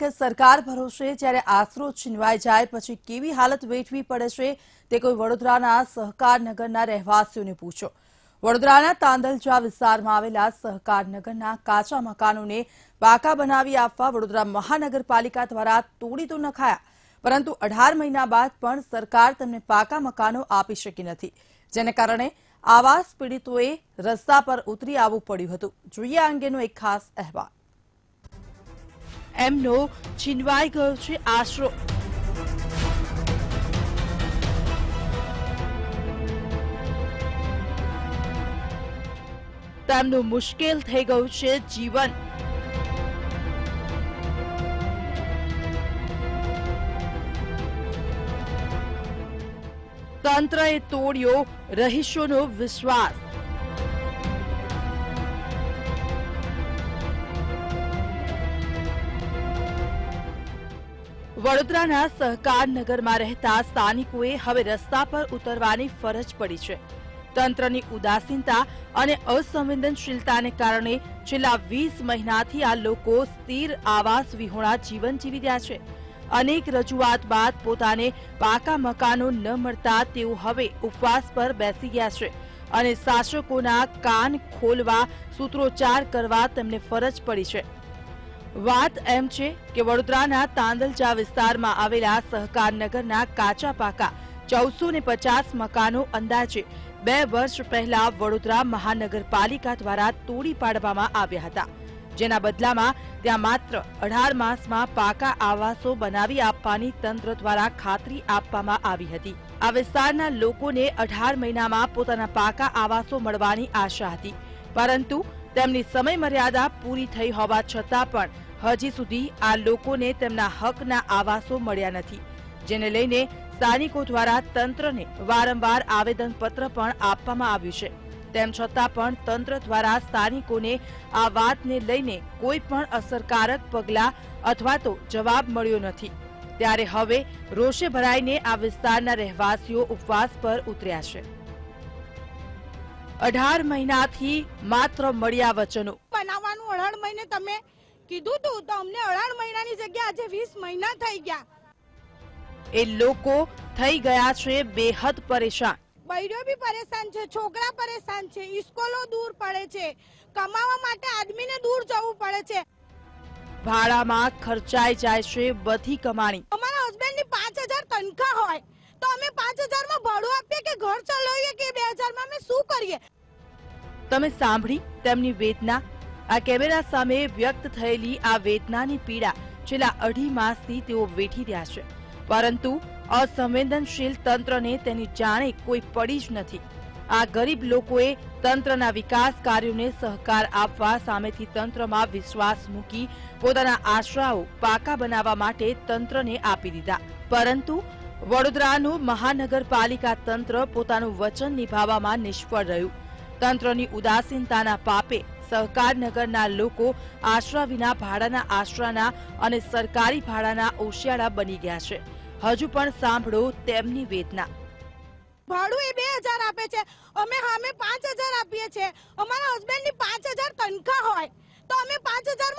સરકાર ભરોસે જ્યારે આશરો છીનવાઈ જાય, પછી કેવી હાલત વેઠવી પડે છે, તે કોઈ વડોદરાના સહકારનગરના રહેવાસીઓને પૂછો. વડોદરાના તાંદલજા વિસ્તારમાં આવેલા સહકારનગરના કાચા મકાનોને પાકા બનાવી આપવા વડોદરા મહાનગરપાલિકા દ્વારા તોડી તો નખાયા, પરંતુ અઢાર મહિના બાદ પણ સરકાર તેમને પાકા મકાનો આપી શકી નથી. જેને કારણે આવાસ પીડિતોએ રસ્તા પર ઉતરી આવવું પડ્યું હતું. જોઈએ આ અંગેનો એક ખાસ અહેવાલ. એમનો છીનવાઈ ગયો છે આશરો. તેમનું મુશ્કેલ થઈ ગયું છે જીવન. તંત્રએ તોડ્યો રહીશોનો વિશ્વાસ. વડોદરાના સહકારનગરમાં રહેતા સ્થાનિકોએ હવે રસ્તા પર ઉતરવાની ફરજ પડી છે. તંત્રની ઉદાસીનતા અને અસંવેદનશીલતાને કારણે છેલ્લા વીસ મહિનાથી આ લોકો સ્થિર આવાસ વિહોણા જીવન જીવી રહ્યા છે. અનેક રજૂઆત બાદ પોતાને પાકા મકાનો ન મળતા તેઓ હવે ઉપવાસ પર બેસી ગયા છે અને શાસકોના કાન ખોલવા સૂત્રોચ્ચાર કરવા તેમને ફરજ પડી છે. વાત એમ છે કે વડોદરાના તાંદલજા વિસ્તારમાં આવેલા સહકારનગરના કાચા પાકા ચૌદસો ને પચાસ મકાનો અંદાજે બે વર્ષ પહેલા વડોદરા મહાનગરપાલિકા દ્વારા તોડી પાડવામાં આવ્યા હતા. જેના બદલામાં ત્યાં માત્ર અઢાર માસમાં પાકા આવાસો બનાવી આપવાની તંત્ર દ્વારા ખાતરી આપવામાં આવી હતી. આ વિસ્તારના લોકોને અઢાર મહિનામાં પોતાના પાકા આવાસો મળવાની આશા હતી. પરંતુ તેમની સમય મર્યાદા પૂરી થઈ હોવા છતાં પણ હજી સુધી આ લોકોને તેમના હકના આવાસો મળ્યા નથી, જેને લઈને સ્થાનિકો દ્વારા તંત્રને વારંવાર આવેદનપત્ર પણ આપવામાં આવ્યું છે. તેમ છતાં પણ તંત્ર દ્વારા સ્થાનિકોને આ વાતને લઈને કોઈ પણ અસરકારક પગલાં અથવા તો જવાબ મળ્યો નથી. ત્યારે હવે રોષે ભરાઈને આ વિસ્તારના રહેવાસીઓ ઉપવાસ પર ઉતર્યા છે. અઢાર મહિનાથી માત્ર મળ્યા વચનો. બનાવવાનું અઢાર મહિને તમે કીધું તું તો અમને અઢાર મહિનાની જગ્યા આજે વીસ મહિના થઈ ગયા. એ લોકો થઈ ગયા છે બેહદ પરેશાન. બૈરો બી પરેશાન છે છોકરા પરેશાન છે ઇસ્કોલો દૂર પડે છે કમાવા માટે આદમીને દૂર જવું પડે છે. ભાડામાં ખર્ચાઈ જાય છે બધી કમાણી. અમારા હસબન્ડની પાંચ હજાર તનખા હોય તો અમે પાંચ હજારમાં ભાડું આપીએ કે ઘર ચલાવીએ કે બે હજારમાં અમે શું કરીએ? તમે સાંભળી તેમની વેદના? આ કેમેરા સામે વ્યક્ત થયેલી આ વેદનાની પીડા છેલ્લા અઢી માસથી તેઓ વેઠી રહ્યા છે. પરંતુ અસંવેદનશીલ તંત્રને તેની જાણે કોઈ પડી જ નથી. આ ગરીબ લોકોએ તંત્રના વિકાસ કાર્યોને સહકાર આપવા સામેથી તંત્રમાં વિશ્વાસ મૂકી પોતાના આશરાઓ પાકા બનાવવા માટે તંત્રને આપી દીધા. પરંતુ વડોદરાનું મહાનગરપાલિકા તંત્ર પોતાનું વચન નિભાવવામાં નિષ્ફળ રહ્યું. તંત્રની ઉદાસીનતાના પાપે સહકારનગરના લોકો આશરા વિના ભાડાના આશરાના અને સરકારી ભાડાના ઓશિયાળા બની ગયા છે. હજુ પણ સાંભળો તેમની વેદના. ભાડું એ બે હજાર આપે છે. અમે સામે પાંચ હજાર આપીએ છીએ. અમારા હસબન્ડની પાંચ હજાર તનખા હોય. તો અમે પાંચ હજાર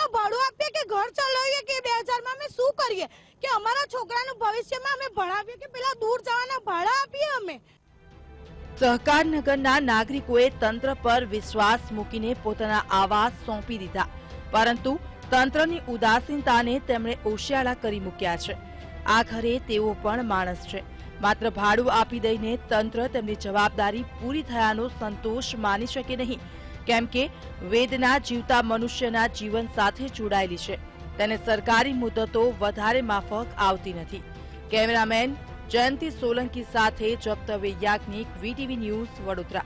સહકારનગરના નાગરિકોએ તંત્ર પર વિશ્વાસ મૂકીને પોતાના આવાસ સોંપી દીધા. પરંતુ તંત્રની ઉદાસીનતાને તેમણે ઓશિયાળા કરી મૂક્યા છે. આખરે તેઓ પણ માણસ છે. માત્ર ભાડું આપી દઈને તંત્ર તેમની જવાબદારી પૂરી થયાનો સંતોષ માની શકે નહીં. કેમ કે વેદના જીવતા મનુષ્યના જીવન સાથે જોડાયેલી છે. તેને સરકારી મુદતો વધારે માફક આવતી નથી. કેમેરામેન જયંતિ સોલંકી સાથે જપ્તવે યાજ્ઞિક વીટીવી ન્યૂઝ વડોદરા.